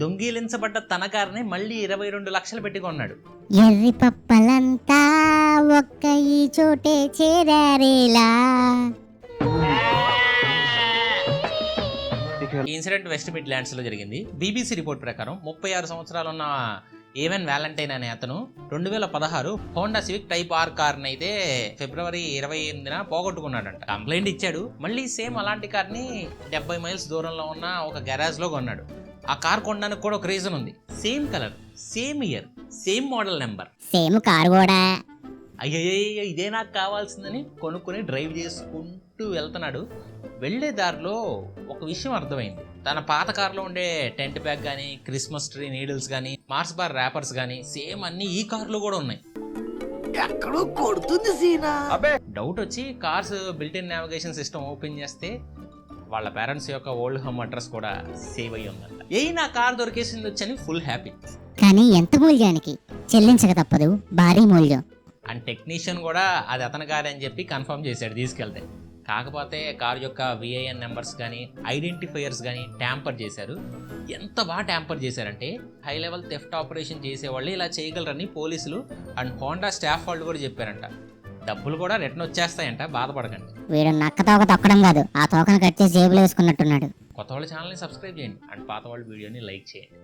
దొంగిలించబడ్డ తన కారుని మళ్ళీ ఇరవై రెండు లక్షలు పెట్టి కొన్నాడు. ఎర్రి పప్పలంతా ఒక్క ఈ చోటే చేరారేలా. ఈ ఇన్సిడెంట్ వెస్ట్ మిడ్లాండ్స్లో జరిగింది. బీబీసీ రిపోర్ట్ ప్రకారం ముప్పై ఆరు సంవత్సరాలు ఉన్న ఏవెన్ వ్యాలంటైన్ అనే అతను రెండు వేల పదహారు Honda Civic type R car అయితే ఫిబ్రవరి ఇరవై ఎనిమిదిన పోగొట్టుకున్నాడంట. కంప్లైంట్ ఇచ్చాడు. మళ్ళీ సేమ్ అలాంటి కార్ని డెబ్బై మైల్స్ దూరంలో ఉన్న ఒక గ్యారేజ్లో కొన్నాడు. ఆ కార్ కొనడానికి కూడా ఒక రీజన్ ఉంది. Same colour same year same model number same car కూడా. అయ్యయ్యో ఇదే నాకు కావాల్సిందని కొనుక్కొని డ్రైవ్ చేసుకుంటూ వెళ్తున్నాడు వెళ్ళే దారిలో ఒక విషయం అర్థమైంది తన పాత కారులో ఉండే టెంట్ బ్యాగ్ కానీ క్రిస్మస్ ట్రీ నీడిల్స్ కానీ మార్స్ బార్ ర్యాపర్స్ కానీ సేమ్ అన్ని ఈ కారులో కూడా ఉన్నాయి ఎక్కడో కొడుతుంది సీనా డౌట్ వచ్చి cars built in navigation system open చేస్తే వాళ్ళ పేరెంట్స్ యొక్క ఓల్డ్ హోమ్ అడ్రస్ కూడా సేవ్ అయ్యి ఉందంట. ఏ నా కార్ దొరికేసింది వచ్చని ఫుల్ హ్యాపీ కానీ ఎంత మూల్యానికి? చెల్లించక తప్పదు భారీ మూల్యం. అండ్ టెక్నీషియన్ కూడా అది అతని కారే అని చెప్పి కన్ఫర్మ్ చేశాడు తీసుకెళ్తే. కాకపోతే కార్ యొక్క విఐఎన్ నెంబర్స్ కానీ ఐడెంటిఫైయర్స్ కానీ ట్యాంపర్ చేశారు. ఎంత బాగా ట్యాంపర్ చేశారంటే హై లెవెల్ థెఫ్ట్ ఆపరేషన్ చేసేవాళ్ళు ఇలా చేయగలరని పోలీసులు అండ్ హోండా స్టాఫ్ వాళ్ళు కూడా చెప్పారంట. డబ్బులు కూడా రిటర్న్ వచ్చేస్తాయంట బాధపడకండి. వీడు నక్క తోక తొక్కడం కాదు ఆ తోకను కట్ చేసి జేబులో వేసుకున్నట్టున్నాడు. కొత్త వాళ్ళ ఛానల్ని సబ్స్క్రైబ్ చేయండి. అండ్ పాత వాళ్ళ వీడియోని లైక్ చేయండి.